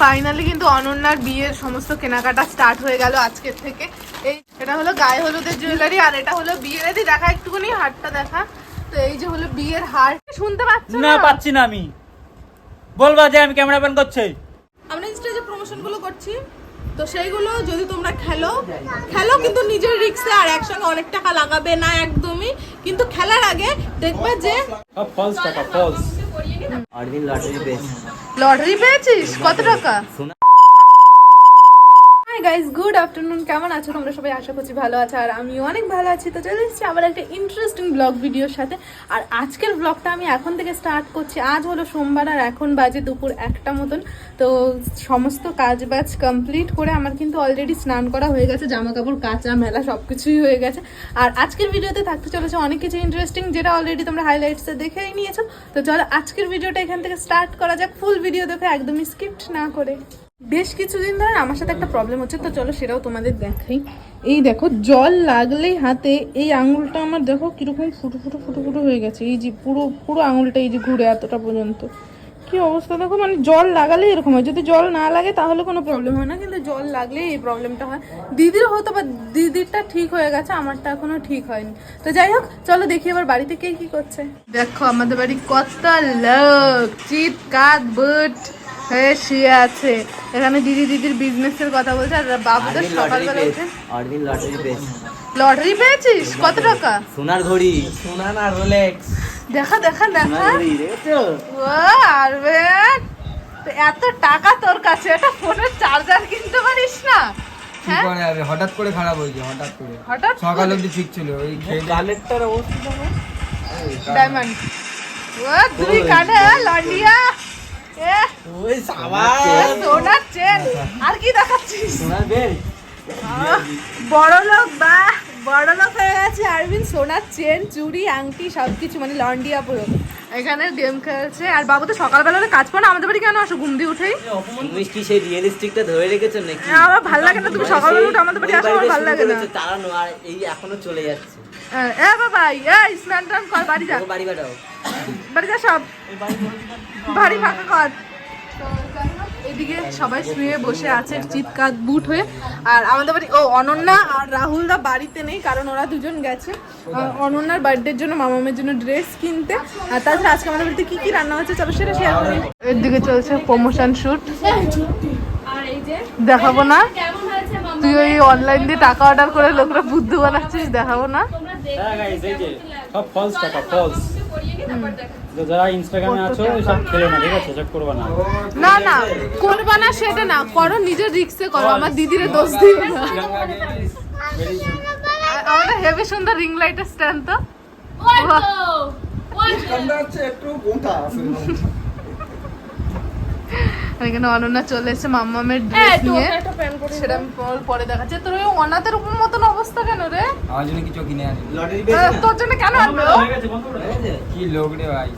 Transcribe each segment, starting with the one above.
Finally কিন্তু অনন্যার বিয়ের সমস্ত কেনাকাটা স্টার্ট হয়ে গেল আজকের থেকে। এই এটা হলো গায়ে হলুদের জুয়েলারি আর এটা হলো বিয়ের। দি দেখা একটুখানি হারটা দেখা। তো এই যে হলো বিয়ের হার। শুনতে পাচ্ছ না পাচ্ছি না আমি। বলবা যে আমি ক্যামেরা ব্যান করছি। আমরা ইনস্টাতে প্রমোশনগুলো করছি তো সেইগুলো যদি তোমরা খেলো খেলো কিন্তু নিজের রিক্সে আর একসঙ্গে অনেক টাকা লাগাবে না একদমই। কিন্তু খেলার আগে দেখবে যে ফলস টাকা ফলস লটারি পেয়েছে লটারি পেয়েছিস? কত টাকা? গাইস গুড আফটারনুন কেমন আছো? তোমরা সবাই আশা করছি ভালো আছো আর আমি অনেক ভালো আছি। তো চলে এসেছি আবার একটা ইন্টারেস্টিং ব্লগ ভিডিওর সাথে। আর আজকের ব্লগটা আমি এখন থেকে স্টার্ট করছি। আজ হলো সোমবার আর এখন বাজে দুপুর একটা মতন। তো সমস্ত কাজ বাজ কমপ্লিট করে আমার কিন্তু অলরেডি স্নান করা হয়ে গেছে। জামা কাপড় কাঁচা, মেলা সব কিছুই হয়ে গেছে। আর আজকের ভিডিওতে থাকতে চলেছে অনেক কিছু ইন্টারেস্টিং যেটা অলরেডি তোমরা হাইলাইটসে দেখেই নিয়েছো। তো চলো আজকের ভিডিওটা এখান থেকে স্টার্ট করা যাক। ফুল ভিডিও দেখে একদমই স্কিপ্ট না করে। বেশ কিছুদিন ধরে আমার সাথে একটা প্রবলেম হচ্ছে তো চলো সেটাও তোমাদের দেখাই। এই দেখো জল লাগলেই হাতে এই আঙুলটা আমার দেখো কীরকম ফুটো ফুটো ফুটো ফুটো হয়ে গেছে। এই যে পুরো পুরো আঙুলটা এই যে ঘুরে এতটা পর্যন্ত। কি অবস্থা দেখো মানে জল লাগালেই এরকম হয়। যদি জল না লাগে তাহলে কোনো প্রবলেম হয় না কিন্তু জল লাগলেই এই প্রবলেমটা হয়। দিদির হয়তো বা দিদিরটা ঠিক হয়ে গেছে আমারটা এখনও ঠিক হয়নি। তো যাই হোক চলো দেখি এবার বাড়িতে কে কি করছে। দেখো আমাদের বাড়ি কত লোক চিৎ কাত বুট। হয়ে শুয়ে আছে। এখানে দিদি দিদির বিজনেসের কথা বলছে আর অরবিন লটারি সকালবেলা উঠে অরবিন লটারি পেয়েছে। লটারি পেয়েছিস? কত টাকা? সোনার ঘড়ি। সোনা না রোলেক্স দেখা দেখা দেখা। ও আরবেন। এত টাকা তোর কাছে এটা ফোনের চার্জার কিনতে পারিস না? হ্যাঁ? হঠাৎ করে খারাপ হয়েছে হঠাৎ করে। হঠাৎ সকাল অব্দি ঠিক ছিল ওই কানেরটার অবস্থা ডায়মন্ড। ও দুই কানে লন্ডিয়া। ওই সোনার চেন আর কি দেখাচ্ছিস? বড় লোক বা বড় লোক হয়ে গেছে আরবিন। সোনার চেন চুড়ি আংটি সবকিছু মানে লন্ডিয়া পুরো এখানে গেম খেলছে। আর বাবু তো সকালবেলা কাজ না আমাদের বাড়ি কেন আসো? ঘুম দিয়ে উঠেই। তুমি কি সেই রিয়েলিস্টিকটা ধরে রেখেছো নাকি? আমার ভালো লাগে না। তুমি সকালবেলা উঠে আমাদের বাড়ি আসো আমার ভালো লাগে না। তারা আর এই এখনও চলে যাচ্ছে। এ বাবা এই স্নান টান কর বাড়ি যা। বাড়ি বাড়াও। বাড়ি যা সব। বাড়ি ফাঁকা কর। এদিকে সবাই শুয়ে বসে আছে চিৎকার বুট হয়ে। আর আমাদের বাড়ি ও অনন্যা আর রাহুল দা বাড়িতে নেই কারণ ওরা দুজন গেছে। অনন্যার বার্থডের জন্য মামামের জন্য ড্রেস কিনতে। আর তাছাড়া আজকে আমাদের বাড়িতে কি কি রান্না হচ্ছে চলো সেটা শেয়ার করি। এর দিকে চলছে প্রমোশন শুট দেখাবো না। তুই ওই অনলাইন দিয়ে টাকা অর্ডার করে লোকরা বুদ্ধু বানাচ্ছিস দেখাবো না। হ্যাঁ গাইস এই যে সব ফলস টাকা ফলস যারা ইনস্টাগ্রামে আছো সব খেলো না ঠিক আছে? সব করবা না। না না করবা না সেটা না। করো নিজের রিক্সে করো। আমার দিদিরে দোষ দিও না। আমাদের হেভি সুন্দর রিং লাইটের স্ট্যান্ড তো। আর এখানে অনন্যা চলে এসেছে মাম্মামের ড্রেস নিয়ে। সেটা আমি পরে দেখাচ্ছি। তোর ওই অনাথের উপর মতন অবস্থা কেন রে? আমার জন্য কিছু কিনে আনি। তোর জন্য কেন আনবে ও? কি লোক রে ভাই।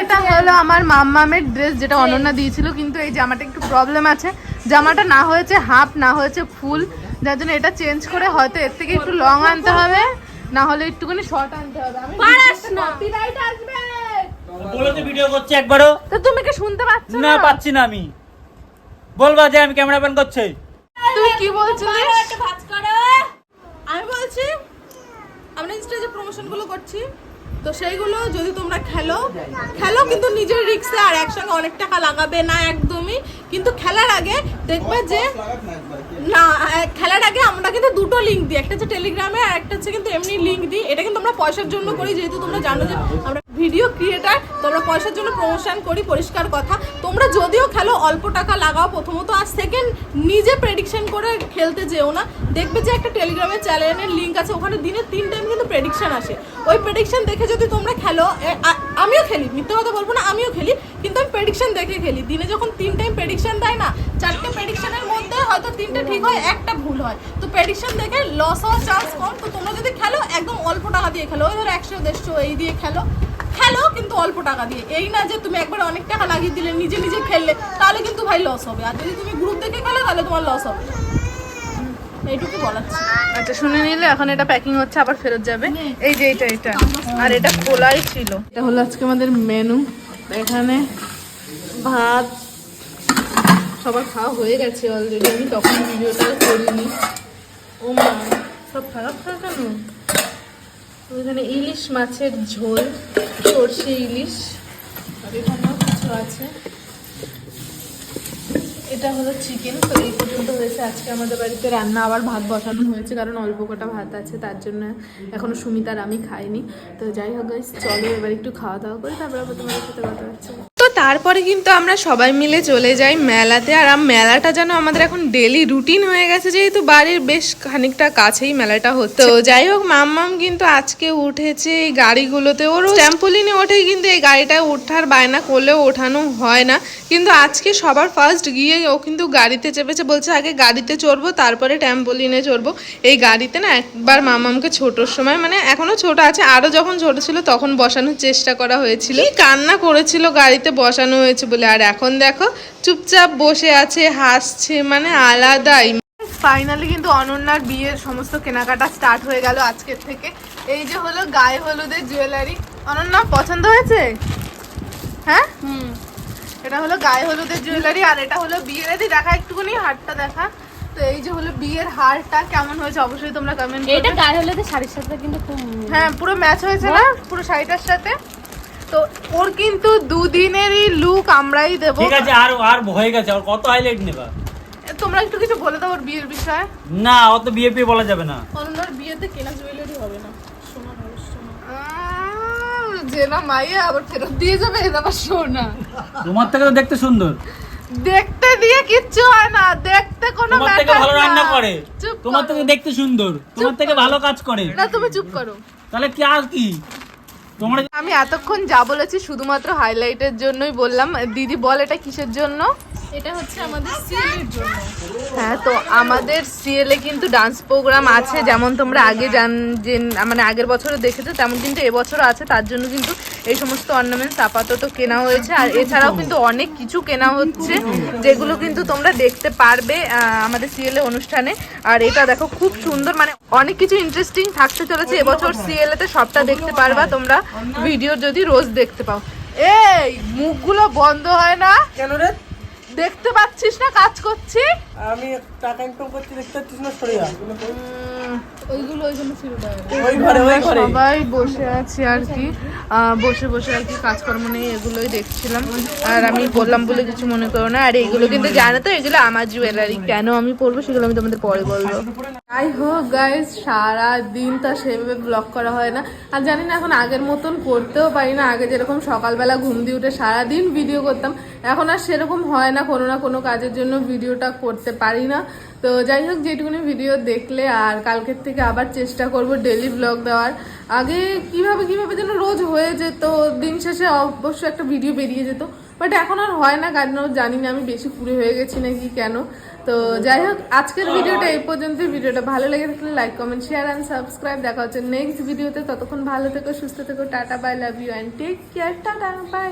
এটা হলো আমার মাম্মামের ড্রেস যেটা অনন্যা দিয়েছিল কিন্তু এই জামাটা একটু প্রবলেম আছে। জামাটা না হয়েছে হাফ না হয়েছে ফুল যার জন্য এটা চেঞ্জ করে হয়তো এর থেকে একটু লং আনতে হবে না হলে একটুখানি শর্ট আনতে হবে। আমি পারাস না। কপিরাইট আসবে। বলে তো ভিডিও করছি একবারও। তো তুমি কি শুনতে পাচ্ছ না না? পাচ্ছি না আমি। বলবা যে আমি ক্যামেরা ব্যান করছি। তুই কি বলছিলিস আমি বলছি আমরা ইনস্টাতে প্রমোশনগুলো করছি তো সেইগুলো যদি তোমরা খেলো খেলো কিন্তু নিজের রিক্সে আর একসঙ্গে অনেক টাকা লাগাবে না একদমই। কিন্তু খেলার আগে দেখবে যে না খেলার আগে আমরা কিন্তু দুটো লিঙ্ক দিই। একটা হচ্ছে টেলিগ্রামে আর একটা হচ্ছে কিন্তু এমনি লিঙ্ক দিই। এটা কিন্তু আমরা পয়সার জন্য করি, যেহেতু তোমরা জানো যে আমরা ভিডিও ক্রিয়েটার তোমরা পয়সার জন্য প্রমোশন করি, পরিষ্কার কথা। তোমরা যদিও খেলো, অল্প টাকা লাগাও, প্রথমত আর সেকেন্ড নিজে প্রেডিকশন করে খেলতে যেও না। দেখবে যে একটা টেলিগ্রামের চ্যানেলের লিঙ্ক আছে, ওখানে দিনে তিন টাইম কিন্তু প্রেডিকশন আসে। ওই প্রেডিকশন দেখে যদি তোমরা খেলো আমিও খেলি, মিথ্যে কথা বলব না, আমিও খেলি, কিন্তু আমি প্রেডিকশন দেখে খেলি। দিনে যখন তিন টাইম প্রেডিকশন দেয় না, চারটে প্রেডিকশনের মধ্যে হয়তো তিনটে ঠিক হয় একটা ভুল হয়। তো প্রেডিকশন দেখে লস হওয়ার চান্স কম তো তোমরা যদি খেলো একদম অল্প টাকা দিয়ে খেলো। ওই ধরো একশো দেড়শো এই দিয়ে খেলো। খেলো কিন্তু অল্প টাকা দিয়ে। এই না যে তুমি একবার অনেক টাকা লাগিয়ে দিলে নিজে নিজে খেললে তাহলে কিন্তু ভাই লস হবে। আর যদি তুমি গ্রুপ দেখে খেলো তাহলে তোমার লস হবে। এইটুকু বলার আচ্ছা শুনে নিলে এখন এটা প্যাকিং হচ্ছে আবার ফেরত যাবে। এই যে এটা এটা। আর এটা খোলাই ছিল। এটা হলো আজকে আমাদের মেনু এখানে ভাত সবার খাওয়া হয়ে গেছে অলরেডি আমি তখন ভিডিওটা করিনি। ও মা, সব খারাপ খাওয়া কেন? ওইখানে ইলিশ মাছের ঝোল, সর্ষে ইলিশ, আর এখানেও কিছু আছে। এটা হলো চিকেন তো এই পর্যন্ত হয়েছে। আজকে আমাদের বাড়িতে রান্না, আবার ভাত বসানো হয়েছে, কারণ অল্প কটা ভাত আছে, তার জন্য এখনও সুমিত আর আমি খাইনি। তো যাই হোক চলো এবার একটু খাওয়া দাওয়া করি, তারপরে তোমাদের সাথে কথা হচ্ছে। তারপরে কিন্তু আমরা সবাই মিলে চলে যাই মেলাতে। আর মেলাটা যেন আমাদের এখন ডেলি রুটিন হয়ে গেছে, যেহেতু বাড়ির বেশ খানিকটা কাছেই মেলাটা হচ্ছে। তো যাই হোক, মাম্মাম কিন্তু আজকে উঠেছে এই গাড়িগুলোতে। ওর ট্যাম্পোলিনে ওঠেই কিন্তু এই গাড়িটায় ওঠার বায়না করলেও ওঠানো হয় না। কিন্তু আজকে সবার ফার্স্ট গিয়ে ও কিন্তু গাড়িতে চেপেছে, বলছে আগে গাড়িতে চড়বো, তারপরে ট্যাম্পোলিনে চড়বো। এই গাড়িতে না একবার মামামকে ছোটোর সময় মানে এখনও ছোট আছে আরও যখন ছোট ছিল তখন বসানোর চেষ্টা করা হয়েছিল। কান্না করেছিল গাড়িতে বসানো হয়েছে বলে। আর এখন দেখো চুপচাপ বসে আছে হাসছে মানে আলাদাই। ফাইনালি কিন্তু অনন্যার বিয়ের সমস্ত কেনাকাটা স্টার্ট হয়ে গেল আজকের থেকে। এই যে হলো গায়ে হলুদের জুয়েলারি অনন্যা পছন্দ হয়েছে? হ্যাঁ? হুম। এটা হলো গায়ে হলুদের জুয়েলারি আর এটা হলো বিয়ের। এদি দেখা একটুখানি হারটা দেখা। তো এই যে হলো বিয়ের হারটা কেমন হয়েছে অবশ্যই তোমরা কমেন্ট এটা গায়ে হলে শাড়ির সাথে কিন্তু খুব হ্যাঁ পুরো ম্যাচ হয়েছে না? পুরো শাড়িটার সাথে? তো ওর কিন্তু দুদিনেরই লুক আমরাই দেবো। ঠিক আছে আর আর হয়ে গেছে আর কত হাইলাইট নেবা? তোমরা একটু কিছু বলে দাও ওর বিয়ের বিষয়ে। না অত বিয়ে পিয়ে বলা যাবে না। অনন্যার বিয়েতে কেনা জুয়েলারি হবে না। সোনা হবে সোনা। যে মাইয়া আবার ফেরত দিয়ে যাবে এটা আবার সোনা। তোমার থেকে তো দেখতে সুন্দর। দেখতে দিয়ে কিচ্ছু হয় না দেখতে কোনো তোমার থেকে ভালো রান্না করে। তোমার থেকে দেখতে সুন্দর। তোমার থেকে ভালো কাজ করে। তুমি চুপ করো। তাহলে কি আর কি? আমি এতক্ষণ যা বলেছি শুধুমাত্র হাইলাইটের জন্যই বললাম। দিদি বল এটা কিসের জন্য? এটা হচ্ছে আমাদের সিএলের জন্য। হ্যাঁ তো আমাদের সিএলএ কিন্তু ডান্স প্রোগ্রাম আছে যেমন তোমরা আগে জান যে মানে আগের বছরও দেখেছ তেমন কিন্তু এবছরও আছে তার জন্য কিন্তু এই সমস্ত অর্নামেন্টস আপাতত কেনা হয়েছে। আর এছাড়াও কিন্তু অনেক কিছু কেনা হচ্ছে যেগুলো কিন্তু তোমরা দেখতে পারবে আহ, আমাদের সিএলএ অনুষ্ঠানে। আর এটা দেখো খুব সুন্দর মানে অনেক কিছু ইন্টারেস্টিং থাকতে চলেছে। এবছর সিএলএ তে সবটা দেখতে পারবা তোমরা। ভিডিও যদি রোজ দেখতে পাও। এই মুখগুলো বন্ধ হয় না? কেন রে? দেখতে পাচ্ছিস না কাজ করছি? আমি টাকা ইনকাম করছি দেখতে পাচ্ছিস না সরে ওইগুলো ওই ঘরে সবাই বসে আছি আর কি। আহ, বসে বসে আর কি কাজকর্ম নেই এগুলোই দেখছিলাম। আর আমি বললাম বলে কিছু মনে করো না। আর এগুলো কিন্তু জানো তো এগুলো আমার জুয়েলারি কেন আমি পরবো সেগুলো আমি তোমাদের পরে বলব। যাই হোক গাইজ সারা দিন তো সেভাবে ব্লগ করা হয় না। আর জানি না এখন আগের মতন করতেও পারি না। আগে যেরকম সকালবেলা ঘুম দিয়ে উঠে সারাদিন ভিডিও করতাম, এখন আর সেরকম হয় না। কোনো না কোনো কাজের জন্য ভিডিওটা করতে পারি না। তো যাই হোক, যেটুকুনি ভিডিও দেখলে আর কালকের থেকে আবার চেষ্টা করব ডেলি ব্লগ দেওয়ার। আগে কীভাবে কীভাবে যেন রোজ হয়ে যেত, দিন শেষে অবশ্য একটা ভিডিও বেরিয়ে যেত বাট এখন আর হয় না, কারণ জানি না আমি বেশি পুরে হয়ে গেছি নাকি কেন। তো যাই হোক, আজকের ভিডিওটা এই পর্যন্ত ভিডিওটা ভালো লেগে থাকলে like comment share and subscribe দেখা হচ্ছে নেক্সট ভিডিওতে ততক্ষণ ভালো থেকো, সুস্থ থেকো। Tata bye love you and take care tata bye